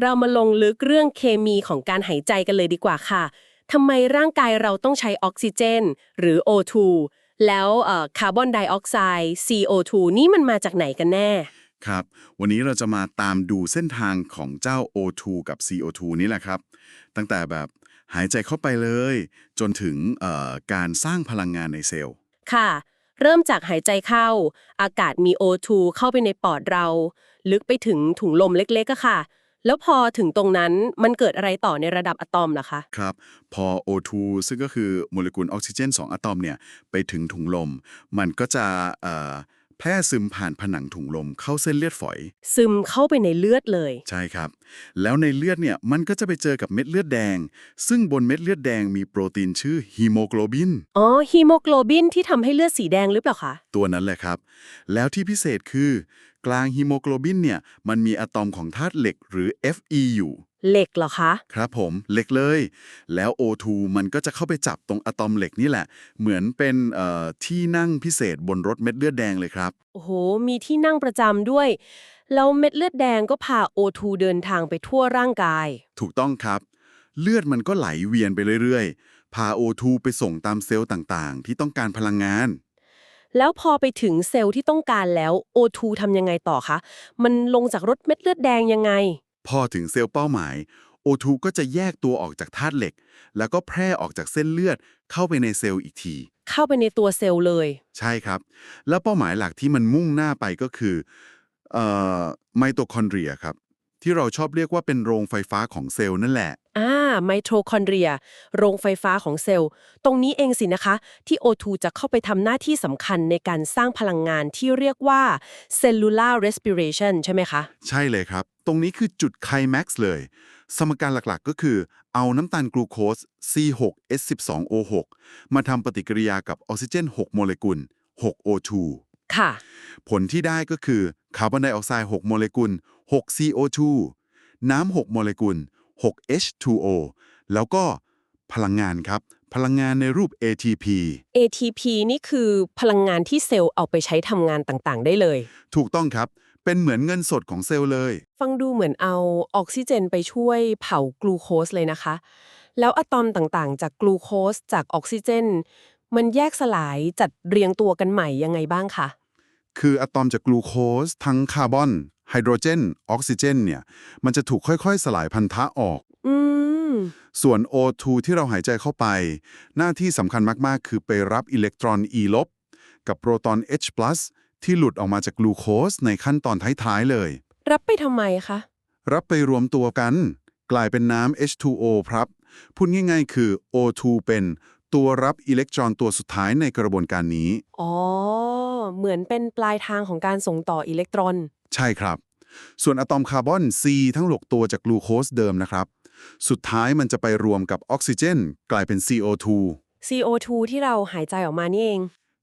เรามาลงลึกเรื่องเคมีของการหายใจกันเลยดีกว่าค่ะทำไมร่างกายเราต้องใช้ออกซิเจน หรือ O2 แล้วคาร์บอนไดออกไซด์ CO2 นี่มันมาจากไหนกันแน่ ครับ วันนี้เราจะมาตามดูเส้นทางของเจ้า O2 กับ CO2 นี่แหละครับ ตั้งแต่แบบหายใจเข้าไปเลย จนถึงเอ่อการสร้างพลังงานในเซลล์ ค่ะ เริ่มจากหายใจเข้า อากาศมี O2 เข้าไปในปอดเรา ลึกไปถึงถุงลมเล็กๆอะค่ะ แล้วพอถึงตรงนั้นมันเกิดอะไรต่อในระดับอะตอมล่ะคะครับ พอ O2 ซึ่งก็คือโมเลกุลออกซิเจน 2 อะตอมเนี่ยไปถึงถุงลม มันก็จะเอ่อ แพร่ซึมผ่านผนังถุงลมเข้าเส้นเลือดฝอย ซึมเข้าไปในเลือดเลย ใช่ครับ แล้วในเลือดเนี่ยมันก็จะไปเจอกับเม็ดเลือดแดง ซึ่งบนเม็ดเลือดแดงมีโปรตีนชื่อฮีโมโกลบิน อ๋อฮีโมโกลบินที่ทำให้เลือดสีแดงหรือเปล่าคะ ตัวนั้นแหละครับ แล้วที่พิเศษคือ กลางฮีโมโกลบินเนี่ยมันมีอะตอมของธาตุเหล็กหรือ Fe อยู่ เหล็กเหรอคะ ครับผมเหล็กเลย แล้ว O2 มันก็จะเข้าไปจับตรงอะตอมเหล็กนี่แหละ เหมือนเป็นเอ่อที่นั่งพิเศษบนรถเม็ดเลือดแดงเลยครับ โอ้โห มีที่นั่งประจำด้วย แล้วเม็ดเลือดแดงก็พา O2 เดินทางไปทั่วร่างกาย ถูกต้องครับ เลือดมันก็ไหลเวียนไปเรื่อยๆ พา O2 ไปส่งตามเซลล์ต่างๆ ที่ต้องการพลังงาน แล้วพอไปถึงเซลล์ที่ต้องการแล้ว O2 ทำยังไงต่อคะ มันลงจากรถเม็ดเลือดแดงยังไง พอถึงเซลล์เป้าหมาย O2 ก็จะแยกตัวออกจากธาตุเหล็ก แล้วก็แพร่ออกจากเส้นเลือดเข้าไปในเซลล์อีกที เข้าไปในตัวเซลล์เลย ใช่ครับ แล้วเป้าหมายหลักที่มันมุ่งหน้าไปก็คือเอ่อไมโตคอนเดรียครับ ที่เราชอบเรียกว่าเป็นโรงไฟฟ้าของเซลล์นั่นแหละ อ่าไมโทคอนเดรีย โรงไฟฟ้าของเซลล์ ตรงนี้เองสินะคะ ที่ O2 จะเข้าไปทำหน้าที่สำคัญในการสร้างพลังงานที่เรียกว่า cellular respiration ใช่ไหมคะ ใช่เลยครับ ตรงนี้คือจุดไคลแม็กซ์เลย สมการหลักๆก็คือ เอาน้ำตาลกลูโคส C6H12O6 มาทำปฏิกิริยากับออกซิเจน 6 โมเลกุล 6O2 ค่ะ ผลที่ได้ก็คือคาร์บอนไดออกไซด์ 6 โมเลกุล 6CO2 น้ำ 6 โมเลกุล 6H2O แล้วก็พลังงานครับ พลังงานในรูป ATP ATP นี่คือพลังงานที่เซลล์เอาไปใช้ทำงานต่างๆ ได้เลย ถูกต้องครับเป็นเหมือนเงินสดของเซลล์เลย ฟังดูเหมือนเอาออกซิเจนไปช่วยเผากลูโคสเลยนะคะ แล้วอะตอมต่างๆ จากกลูโคสจากออกซิเจน มันแยกสลายจัดเรียงตัวกันใหม่ยังไงบ้างคะ คืออะตอมจากกลูโคสทั้งคาร์บอน ไฮโดรเจนออกซิเจนเนี่ยมันจะถูกค่อยๆ สลายพันธะออกอืมส่วน O2 ที่เราหายใจเข้าไป หน้าที่สำคัญมากๆ คือไปรับอิเล็กตรอน E ลบกับโปรตอน H+ ที่หลุดออกมาจากกลูโคสในขั้นตอนท้ายๆเลย รับไปทำไมคะ รับไปรวมตัวกัน กลายเป็นน้ำ H2O ครับพูดง่ายๆ คือ O2 เป็นตัวรับอิเล็กตรอนตัวสุดท้ายในกระบวนการนี้ อ๋อ เหมือนเป็นปลายทางของการส่งต่ออิเล็กตรอน ใช่ครับ ส่วนอะตอมคาร์บอน C ทั้ง 6 ตัวจากกลูโคสเดิมนะครับ สุดท้ายมันจะไปรวมกับออกซิเจน กลายเป็น CO2 CO2 ที่เราหายใจออกมานี่เอง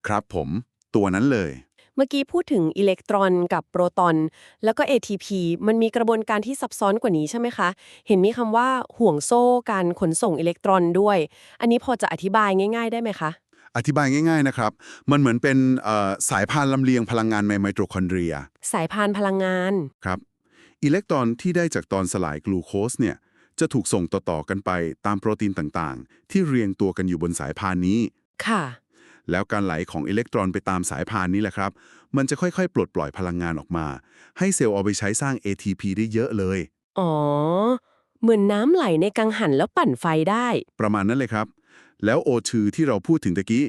ครับผม ตัวนั้นเลย เมื่อกี้พูดถึงอิเล็กตรอนกับโปรตอน แล้วก็ ATP มันมีกระบวนการที่ซับซ้อนกว่านี้ใช่ไหมคะ เห็นมีคำว่าห่วงโซ่การขนส่งอิเล็กตรอนด้วย อันนี้พอจะอธิบายง่าย ๆ ได้ไหมคะ อธิบายง่าย ๆนะครับ มันเหมือนเป็นเอ่อสายพานลำเลียงพลังงานในไมโตคอนเดรีย สายพานพลังงาน ครับ อิเล็กตรอนที่ได้จากตอนสลายกลูโคสเนี่ย จะถูกส่งต่อๆกันไปตามโปรตีนต่างๆ ที่เรียงตัวกันอยู่บนสายพานนี้ ค่ะ แล้วการไหลของอิเล็กตรอนไปตามสายพานนี้แหละครับ มันจะค่อยๆ ปลดปล่อยพลังงานออกมา ให้เซลล์เอาไปใช้สร้าง ATP ได้เยอะเลย อ๋อ เหมือนน้ำไหลในกังหันแล้วปั่นไฟได้ ประมาณนั้นเลยครับ แล้ว O2 ที่เราพูดถึงตะกี้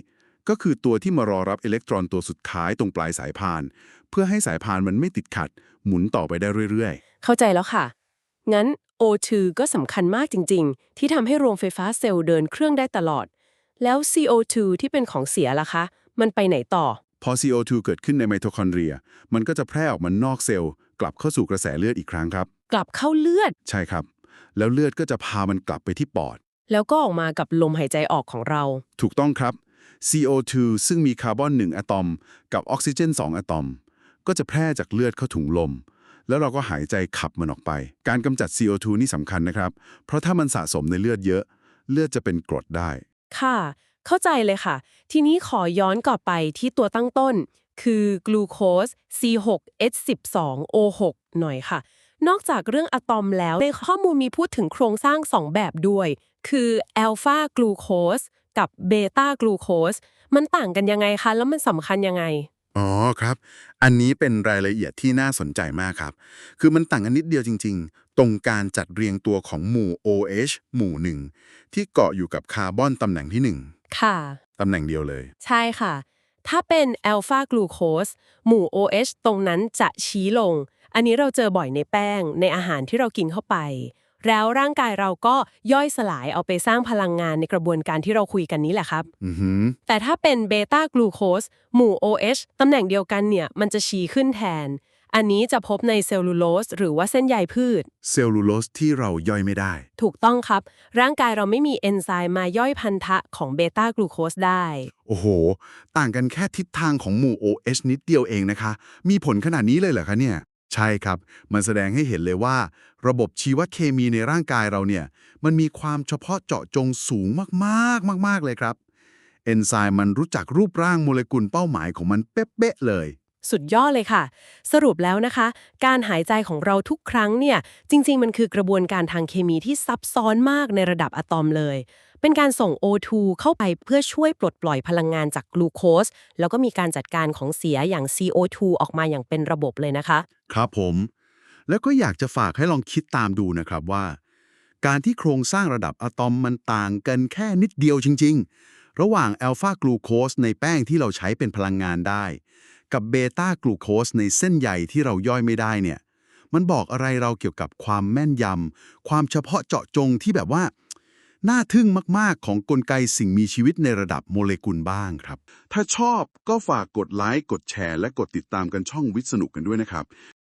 ก็คือตัวที่มารอรับอิเล็กตรอนตัวสุดท้ายตรงปลายสายพาน เพื่อให้สายพานมันไม่ติดขัด หมุนต่อไปได้เรื่อยเข้าใจแล้วค่ะ งั้น O2 ก็สำคัญมากจริง ๆ ที่ทำให้โรงไฟฟ้าเซลล์เดินเครื่องได้ตลอด แล้ว CO2 ที่เป็นของเสียล่ะคะ มันไปไหนต่อๆพอ CO2 เกิดขึ้นในไมโทคอนเดรีย มันก็จะแพร่ออกมานอกเซลล์ กลับเข้าสู่กระแสเลือดอีกครั้งครับ กลับเข้าเลือด ใช่ครับ แล้วเลือดก็จะพามันกลับไปที่ปอด แล้วก็ออกมากับลมหายใจออกของเรา ถูกต้องครับ CO2 ซึ่งมีคาร์บอน 1 อะตอม กับออกซิเจน 2 อะตอม ก็จะแพร่จากเลือดเข้าถุงลม แล้วเราก็หายใจขับมันออกไป การกำจัด CO2 นี่สำคัญนะครับ เพราะถ้ามันสะสมในเลือดเยอะ เลือดจะเป็นกรดได้ ค่ะ เข้าใจเลยค่ะ ทีนี้ขอย้อนกลับไปที่ตัวตั้งต้น คือกลูโคส C6H12O6 หน่อยค่ะ นอกจากเรื่องอะตอมแล้วในข้อมูลมีพูดถึงโครงสร้าง 2 แบบด้วย คืออัลฟากลูโคสกับเบต้ากลูโคสมันต่างกันยังไงคะ แล้วมันสำคัญยังไง อ๋อครับ อันนี้เป็นรายละเอียดที่น่าสนใจมากครับ คือมันต่างกันนิดเดียวจริง ๆ ตรงการจัดเรียงตัวของหมู่ OH หมู่หนึ่งที่เกาะอยู่กับคาร์บอนตำแหน่งที่หนึ่งค่ะตำแหน่งเดียวเลย ใช่ค่ะ ถ้าเป็นอัลฟากลูโคสหมู่ OH ตรงนั้นจะชี้ลง อันนี้เราเจอบ่อยในแป้งในอาหารที่เรากินเข้าไป แล้วร่างกายเราก็ย่อยสลายเอาไปสร้างพลังงานในกระบวนการที่เราคุยกันนี้แหละครับอือหือแต่ถ้าเป็นเบต้ากลูโคสหมู่ OH ตำแหน่งเดียวกันเนี่ยมันจะชี้ขึ้นแทน อันนี้จะพบในเซลลูโลสหรือว่าเส้นใยพืช เซลลูโลสที่เราย่อยไม่ได้ ถูกต้องครับ ร่างกายเราไม่มีเอนไซม์มาย่อยพันธะของเบต้ากลูโคสได้ โอ้โห ต่างกันแค่ทิศทางของหมู่ OH นิดเดียวเองนะคะ มีผลขนาดนี้เลยเหรอคะเนี่ย ใช่ครับ มันแสดงให้เห็นเลยว่า ระบบชีวเคมีในร่างกายเราเนี่ย มันมีความเฉพาะเจาะจงสูงมากๆ มาก ๆ เลยครับเอนไซม์มันรู้จักรูปร่างโมเลกุลเป้าหมายของมันเป๊ะๆเลย สุดยอดเลยค่ะ สรุปแล้วนะคะ การหายใจของเราทุกครั้งเนี่ย จริง ๆ มันคือกระบวนการทางเคมีที่ซับซ้อนมากในระดับอะตอมเลย เป็นการส่ง O2 เข้าไปเพื่อช่วยปลดปล่อยพลังงานจากกลูโคส แล้วก็มีการจัดการของเสียอย่าง CO2 ออกมาอย่างเป็นระบบเลยนะคะ ครับผม แล้วก็อยากจะฝากให้ลองคิดตามดูนะครับว่า การที่โครงสร้างระดับอะตอมมันต่างกันแค่นิดเดียวจริง ๆ ระหว่างอัลฟากลูโคสในแป้งที่เราใช้เป็นพลังงานได้ กับเบต้ากลูโคสในเส้นใยที่เราย่อยไม่ได้เนี่ยมันบอกอะไรเราเกี่ยวกับความแม่นยำความเฉพาะเจาะจงที่แบบว่า น่าทึ่งมาก ๆ ของกลไกสิ่งมีชีวิตในระดับโมเลกุลบ้างครับ ถ้าชอบก็ฝากกดไลค์ กดแชร์ และกดติดตามกันช่องวิทย์สนุกกันด้วยนะครับ